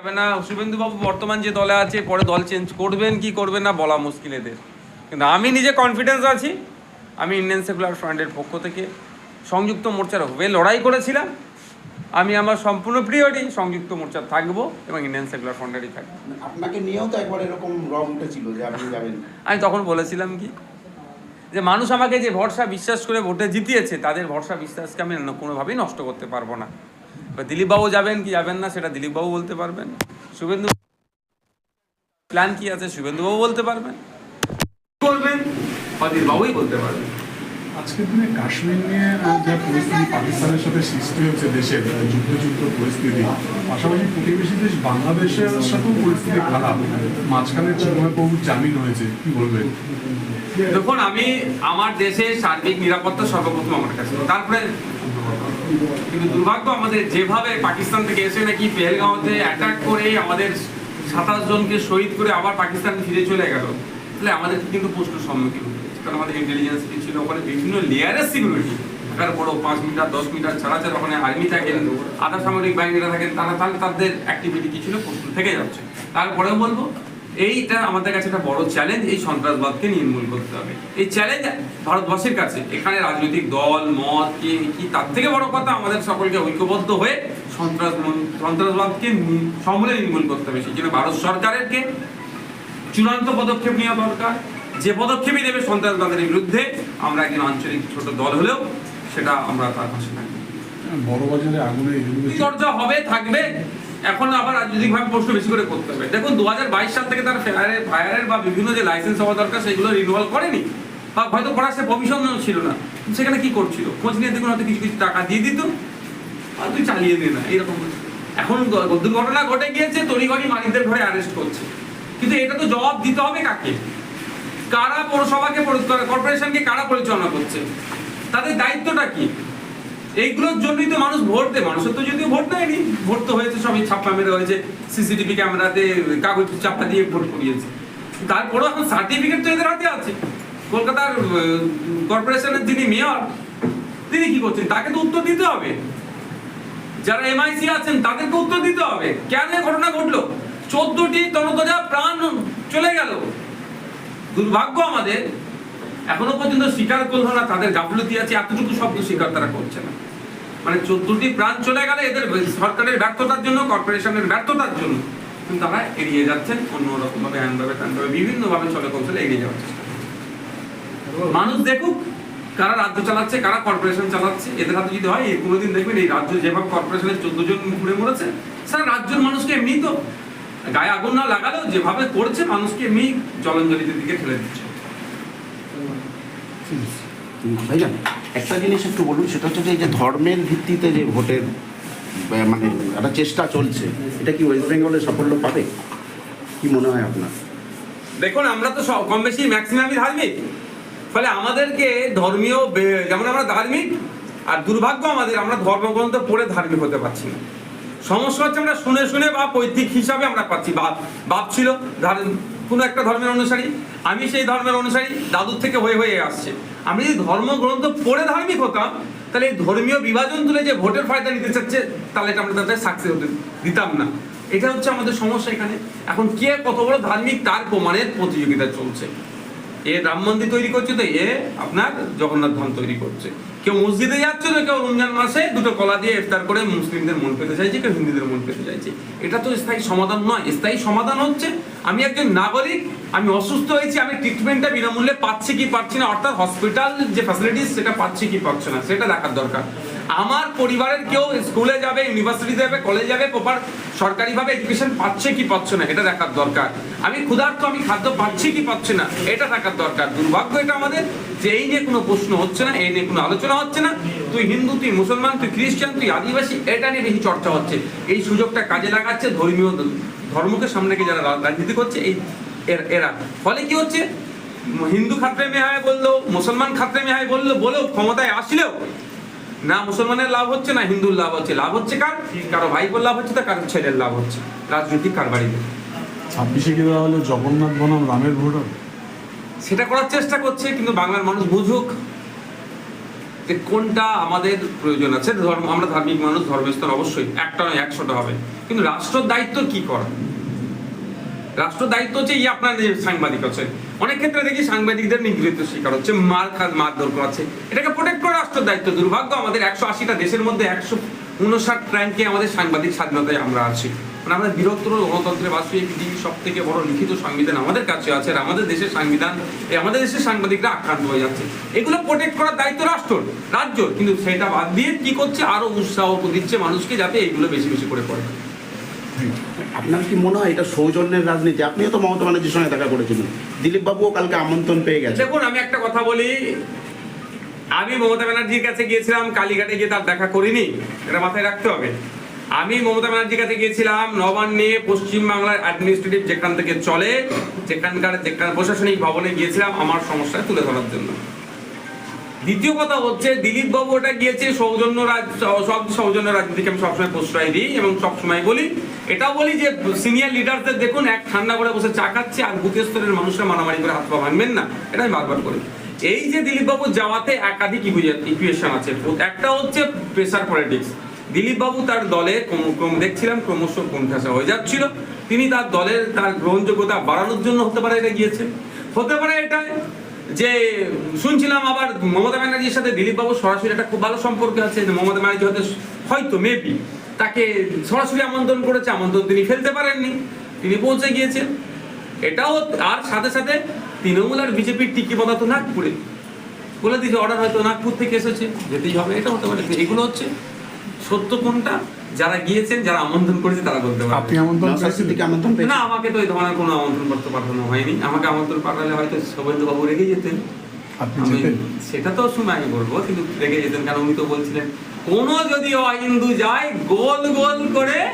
যাবে না। শুভেন্দু বাবু বর্তমান যে দলে আছে পরে দল চেঞ্জ করবেন কি করবেন না বলা মুশকিল এদের। কিন্তু আমি নিজে কনফিডেন্স আছি। আমি ইন্ডিয়ান সেকুলার ফ্রন্টের পক্ষ থেকে সংযুক্ত মোর্চার হয়ে লড়াই করেছিলাম। আমি আমার সম্পূর্ণ প্রিয়টি সংযুক্ত মোর্চা থাকব এবং ইন্ডিয়ান সেকুলার ফ্রন্টেরই থাকব। আপনাকে নিয়েও তো একবার এরকম রং উঠেছিল যে আপনি যাবেন। আমি তখন বলেছিলাম কি? যে মানুষ আমাকে যে ভরসা বিশ্বাস করে ভোটে জিতিয়েছে তাদের ভরসা বিশ্বাসকে আমি কোনোভাবেই নষ্ট করতে পারব না। এবার দিলীপবাবু যাবেন কি যাবেন না সেটা দিলীপবাবু বলতে পারবেন। শুভেন্দু প্ল্যান কি আছে শুভেন্দুবাবু বলতে পারবেন। করবেন বলতে পারবেন। আজকের দিনে কাশ্মীর নিয়ে যা পরিস্থিতি পাকিস্তানের সাথে সৃষ্টি হয়েছে দেশের যুদ্ধযুদ্ধ পরিস্থিতি পাশাপাশি প্রতিবেশী দেশ বাংলাদেশের সাথেও পরিস্থিতি খারাপ। মাঝখানে জামিন হয়েছে কি বলবেন? দেখুন আমি আমার দেশে সার্বিক নিরাপত্তা সর্বপ্রথম আমার কাছে। তারপরে কিন্তু দুর্ভাগ্য আমাদের যেভাবে পাকিস্তান থেকে এসে নাকি পেহেলগাঁওতে অ্যাটাক করে আমাদের সাতাশ জনকে শহীদ করে আবার পাকিস্তান ফিরে চলে গেল। তাহলে আমাদের কিন্তু প্রশ্ন সম্মুখীন। কারণ আমাদের ইন্টেলিজেন্স ছিল, ওখানে বিভিন্ন লেয়ারের সিকিউরিটি থাকার পরও পাঁচ মিটার, দশ মিটার ছাড়া ছাড়া ওখানে আর্মি থাকেন, আধা সামরিক বাহিনীরা থাকেন, তারা তাহলে তাদের অ্যাক্টিভিটি কি ছিল প্রশ্ন থেকে যাচ্ছে। তারপরেও বলব এইটা আমাদের কাছে একটা বড় চ্যালেঞ্জ এই সন্ত্রাসবাদকে নির্মূল করতে হবে। এই চ্যালেঞ্জ ভারতবর্ষের কাছে এখানে রাজনৈতিক দল মত কি কি তার থেকে বড় কথা আমাদের সকলকে ঐক্যবদ্ধ হয়ে সন্ত্রাস সন্ত্রাসবাদকে সমূলে নির্মূল করতে হবে। সেই জন্য ভারত সরকারেরকে চূড়ান্ত পদক্ষেপ নেওয়া দরকার। যে পদক্ষেপই নেবে সন্ত্রাসবাদের বিরুদ্ধে আমরা একজন আঞ্চলিক ছোট দল হলেও সেটা আমরা তার পাশে থাকব। বড় বাজারে আগুনে হবে থাকবে। এখন আবার রাজনৈতিকভাবে প্রশ্ন বেশি করে করতে হবে। দেখুন দু হাজার বাইশ সাল থেকে তার ফায়ারের ফায়ারের বা বিভিন্ন যে লাইসেন্স হওয়া দরকার, সেগুলো রিনিউয়াল করেনি। বা হয়তো করার সে প্রভিশন ছিল না। সেখানে কি করছিল? খোঁজ নিয়ে দেখুন, হয়তো কিছু কিছু টাকা দিয়ে দিত। আর তুই চালিয়ে নে না এরকম এখন দুর্ঘটনা ঘটে গিয়েছে, তড়িঘড়ি মালিকদের ঘরে অ্যারেস্ট করছে। কিন্তু এটা তো জবাব দিতে হবে কাকে? কারা পৌরসভাকে কর্পোরেশনকে কারা পরিচালনা করছে? তাদের দায়িত্বটা কি? এইগুলোর জন্যই তো মানুষ ভোট দেয়। মানুষের তো যদিও ভোট দেয়নি, ভোট তো হয়েছে, সবই ছাপ্পা মেরে হয়েছে, সিসিটিভি ক্যামেরাতে কাগজ চাপা দিয়ে ভোট করিয়েছে। তারপরেও এখন সার্টিফিকেট তো এদের হাতে আছে। কলকাতার কর্পোরেশনের যিনি মেয়র তিনি কি করছেন? তাকে তো উত্তর দিতে হবে। যারা এমআইসি আছেন, তাদেরকে উত্তর দিতে হবে। কেন ঘটনা ঘটলো? চোদ্দটি তরতাজা প্রাণ চলে গেল। দুর্ভাগ্য আমাদের এখনও পর্যন্ত স্বীকার করল না, তাদের গাফলতি আছে, এতটুকু শব্দ স্বীকার তারা করছে না। মানে চোদ্দটি প্রাণ চলে গেলে এদের সরকারের ব্যর্থতার জন্য, কর্পোরেশনের ব্যর্থতার জন্য, কিন্তু তারা এড়িয়ে যাচ্ছেন অন্যরকম ভাবে হ্যান্ডভাবে ত্যানভাবে বিভিন্ন ভাবে চলে কৌশলে এগিয়ে যাওয়ার চেষ্টা মানুষ দেখুক কারা রাজ্য চালাচ্ছে, কারা কর্পোরেশন চালাচ্ছে, এদের হাতে যদি হয় কোনোদিন দেখবেন এই রাজ্য যেভাবে কর্পোরেশনের চোদ্দ জন ঘুরে মরেছে স্যার রাজ্যের মানুষকে এমনি তো গায়ে আগুন না লাগালেও যেভাবে করছে, মানুষকে এমনি জলাঞ্জলিদের দিকে ঠেলে দিচ্ছে। ভাইজান, একটা জিনিস একটু বলুন, সেটা হচ্ছে যে ধর্মের ভিত্তিতে যে ভোটের মানে একটা চেষ্টা চলছে, এটা কি ওয়েস্ট বেঙ্গলে সাফল্য পাবে? কি মনে হয় আপনার? দেখুন, আমরা তো সব- কম বেশি ম্যাক্সিমামই ধার্মিক। ফলে আমাদেরকে ধর্মীয় যেমন আমরা ধার্মিক, আর দুর্ভাগ্য আমাদের, আমরা ধর্মগ্রন্থ পড়ে ধার্মিক হতে পারছি না। সমস্যা হচ্ছে আমরা শুনে শুনে বা পৈতৃক হিসাবে আমরা পাচ্ছি। বাপ বাপ ছিল, ধার- কোনো একটা ধর্মের অনুসারী, আমি সেই ধর্মের অনুসারী, দাদুর থেকে হয়ে হয়ে আসছে। আমি যদি ধর্মগ্রন্থ পড়ে ধার্মিক হতাম, তাহলে এই ধর্মীয় বিভাজন তুলে যে ভোটের ফায়দা নিতে চাচ্ছে, তাহলে এটা আমরা তাদের সাকসেস হতে দিতাম না। এটা হচ্ছে আমাদের সমস্যা এখানে। এখন কে কত বড় ধার্মিক, তার প্রমাণের প্রতিযোগিতা চলছে। এ রাম মন্দির তৈরি করছে তো, এ আপনার জগন্নাথ ধাম তৈরি করছে। কেউ মসজিদে যাচ্ছে তো, কেউ রমজান মাসে দুটো কলা দিয়ে ইফতার করে মুসলিমদের মন পেতে চাইছে, কেউ হিন্দুদের মন পেতে চাইছে। এটা তো স্থায়ী সমাধান নয়। স্থায়ী সমাধান হচ্ছে, আমি একজন নাগরিক, আমি অসুস্থ হয়েছি, আমি ট্রিটমেন্টটা বিনামূল্যে পাচ্ছি কি পাচ্ছি না, অর্থাৎ হসপিটাল যে ফ্যাসিলিটিস সেটা পাচ্ছি কি পাচ্ছে না, সেটা দেখার দরকার। আমার পরিবারের কেউ স্কুলে যাবে ইউনিভার্সিটিতে যাবে কলেজে যাবে প্রপার সরকারিভাবে এডুকেশন পাচ্ছে কি পাচ্ছে না, এটা দেখার দরকার। আমি ক্ষুধার্ত, আমি খাদ্য পাচ্ছি কি পাচ্ছে না, এটা দেখার দরকার। দুর্ভাগ্য এটা আমাদের যে এই নিয়ে কোনো প্রশ্ন হচ্ছে না, এই নিয়ে কোনো আলোচনা হচ্ছে না। তুই হিন্দু, তুই মুসলমান, তুই খ্রিস্টান, তুই আদিবাসী, এটা নিয়ে বেশি চর্চা হচ্ছে। এই সুযোগটা কাজে লাগাচ্ছে ধর্মীয় ধর্মকে সামনে রেখে যারা রাজনীতি করছে, এই এরা ফলে কি হচ্ছে? হিন্দু খাত্রে মেহায় বলল মুসলমান খাত্রে মেহায় বলল বলেও ক্ষমতায় আসলেও না মুসলমানের লাভ হচ্ছে না হিন্দুর লাভ হচ্ছে। লাভ হচ্ছে কার? কারও ভাইপোর লাভ হচ্ছে তো কারও ছেলের লাভ হচ্ছে। রাজনৈতিক কারবারিতে ছাব্বিশে কি দেওয়া হলো জগন্নাথ বনাম রামের ভোট সেটা করার চেষ্টা করছে কিন্তু বাংলার মানুষ বুঝুক যে কোনটা আমাদের প্রয়োজন আছে। ধর্ম আমরা ধার্মিক মানুষ ধর্মস্থল অবশ্যই একটা নয় একশোটা হবে। কিন্তু রাষ্ট্র দায়িত্ব কি করা? রাষ্ট্র দায়িত্ব হচ্ছে এই আপনার সাংবাদিক আছে। অনেক ক্ষেত্রে দেখি সাংবাদিকদের নিগৃহীত শিকার হচ্ছে, মার খাত মারধর করাচ্ছে। এটাকে প্রোটেক্ট করা রাষ্ট্র দায়িত্ব, দুর্ভাগ্য, আমাদের একশো আশিটা দেশের মধ্যে একশো উনষাট র্যাঙ্কে আমাদের সাংবাদিক স্বাধীনতায় আমরা আছি। মানে আমাদের বৃহত্তর গণতন্ত্রের বাস্তবে পৃথিবীর সব থেকে বড় লিখিত সংবিধান আমাদের কাছে আছে, আর আমাদের দেশের সংবিধান আমাদের দেশের সাংবাদিকরা আক্রান্ত হয়ে যাচ্ছে। এগুলো প্রোটেক্ট করার দায়িত্ব রাষ্ট্র, রাজ্য। কিন্তু সেটা বাদ দিয়ে কি করছে? আরও উৎসাহ দিচ্ছে মানুষকে যাতে এইগুলো বেশি বেশি করে পড়ে আপনার কি মনে হয় এটা সৌজন্যের রাজনীতি? আপনিও তো মমতা ব্যানার্জির সঙ্গে দেখা করেছিলেন। দিলীপ বাবুও কালকে আমন্ত্রণ পেয়ে গেছে দেখুন, আমি একটা কথা বলি। আমি মমতা ব্যানার্জির কাছে গিয়েছিলাম, কালীঘাটে গিয়ে তার দেখা করিনি। এটা মাথায় রাখতে হবে। আমি মমতা ব্যানার্জির কাছে গিয়েছিলাম, নবান্নে পশ্চিমবাংলার অ্যাডমিনিস্ট্রেটিভ যেখান থেকে চলে, যেখানকার যেখানে প্রশাসনিক ভবনে গিয়েছিলাম, আমার সমস্যা তুলে ধরার জন্য। দ্বিতীয় কথা হচ্ছে দিলীপ বাবু ওটা গিয়েছে সৌজন্য রাজ, সব সৌজন্য রাজনীতিকে আমি সবসময় প্রশ্রয় দিই এবং সবসময় বলি। এটাও বলি যে সিনিয়র লিডারদের দেখুন, এক ঠান্ডা করে বসে চা খাচ্ছে আর বুথ স্তরের মানুষরা মারামারি করে হাত পা ভাঙবেন না। এটা আমি বারবার করি। এই যে দিলীপ বাবু যাওয়াতে একাধিক ইকুয়েশন আছে। একটা হচ্ছে প্রেসার পলিটিক্স দিলীপ বাবু তার দলে ক্রম দেখছিলাম, ক্রমশ কোণঠাসা হয়ে যাচ্ছিল। তিনি তার দলের, তার গ্রহণযোগ্যতা বাড়ানোর জন্য হতে পারে এটা গিয়েছে। হতে পারে এটা যে শুনছিলাম আবার মমতা ব্যানার্জির সাথে দিলীপ বাবু সরাসরি একটা খুব ভালো সম্পর্ক আছে, যে মমতা ব্যানার্জি হয়তো হয়তো মেবি তাকে সরাসরি আমন্ত্রণ করেছে, আমন্ত্রণ তিনি ফেলতে পারেননি, তিনি পৌঁছে গিয়েছেন। এটাও আর সাথে সাথে তৃণমূল আর বিজেপির টিকিমতা তো নাগপুরে। বলে দিয়েছে অর্ডার হয়তো নাগপুর থেকে এসেছে, যেতেই হবে, এটা হতে পারে। এগুলো হচ্ছে সত্য কোনটা? যারা গিয়েছেন যারা আমন্ত্রণ করেছে তারা বলতে পারবে। আপনি আমন্ত্রণ পেয়েছিলেন? সিদ্দিকী আমন্ত্রণ না আমাকে তো এই ধরনের কোনো আমন্ত্রণ পত্র পাঠানো হয়নি। আমাকে আমন্ত্রণ পাঠালে হয়তো শুভেন্দু বাবু রেগে যেতেন। আপনি সেটা তো শুনে আমি বলব কিন্তু রেগে যেতেন কারণ উনি তো বলছিলেন কোন যদি অহিন্দু যায় গোল গোল করে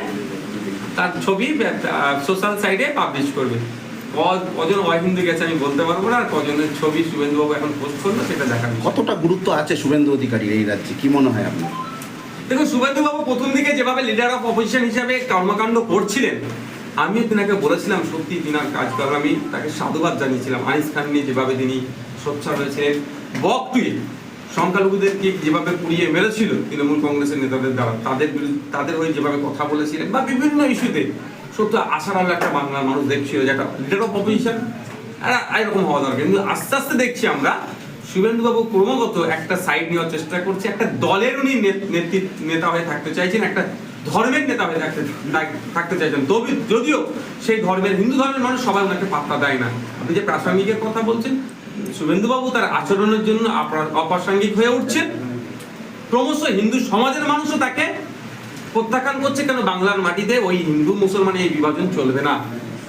তার ছবি সোশ্যাল সাইডে পাবলিশ করবে। ক- কজন অহিন্দু গেছে আমি বলতে পারব না আর কজনের ছবি শুভেন্দু বাবু এখন পোস্ট করল সেটা দেখার কতটা গুরুত্ব আছে শুভেন্দু অধিকারী এই রাজ্যে? কি মনে হয় আপনার? দেখুন শুভেন্দু বাবু প্রথম দিকে যেভাবে লিডার অফ অপোজিশন হিসাবে কর্মকাণ্ড করছিলেন, আমিও তিনাকে বলেছিলাম, সত্যি তিনার কাজকর্ম, আমি তাকে সাধুবাদ জানিয়েছিলাম, আনিস খান নিয়ে যেভাবে তিনি সোচ্চার হয়েছিলেন বক তুই সংখ্যালঘুদেরকে যেভাবে পুড়িয়ে মেরেছিল তৃণমূল কংগ্রেসের নেতাদের দ্বারা, তাদের বিরুদ্ধে, তাদের হয়ে যেভাবে কথা বলেছিলেন, বা বিভিন্ন ইস্যুতে, সত্য, আশার আলো একটা বাংলার মানুষ দেখছিল, যে একটা লিডার অফ অপোজিশন এরকম হওয়া দরকার, কিন্তু আস্তে আস্তে দেখছি আমরা শুভেন্দুবাবু ক্রমাগত একটা সাইড নেওয়ার চেষ্টা করছে, একটা দলের উনি নেতা হয়ে থাকতে চাইছেন, একটা ধর্মের নেতা হয়ে থাকতে থাকতে চাইছেন। তবে যদিও সেই ধর্মের, হিন্দু ধর্মের মানুষ সবাই ওনাকে পাত্তা দেয় না। আপনি যে প্রাসঙ্গিকের কথা বলছেন, শুভেন্দুবাবু তার আচরণের জন্য অপ্রাসঙ্গিক হয়ে উঠছেন ক্রমশ হিন্দু সমাজের মানুষও তাকে প্রত্যাখ্যান করছে, কেন বাংলার মাটিতে ওই হিন্দু মুসলমানের এই বিভাজন চলবে না?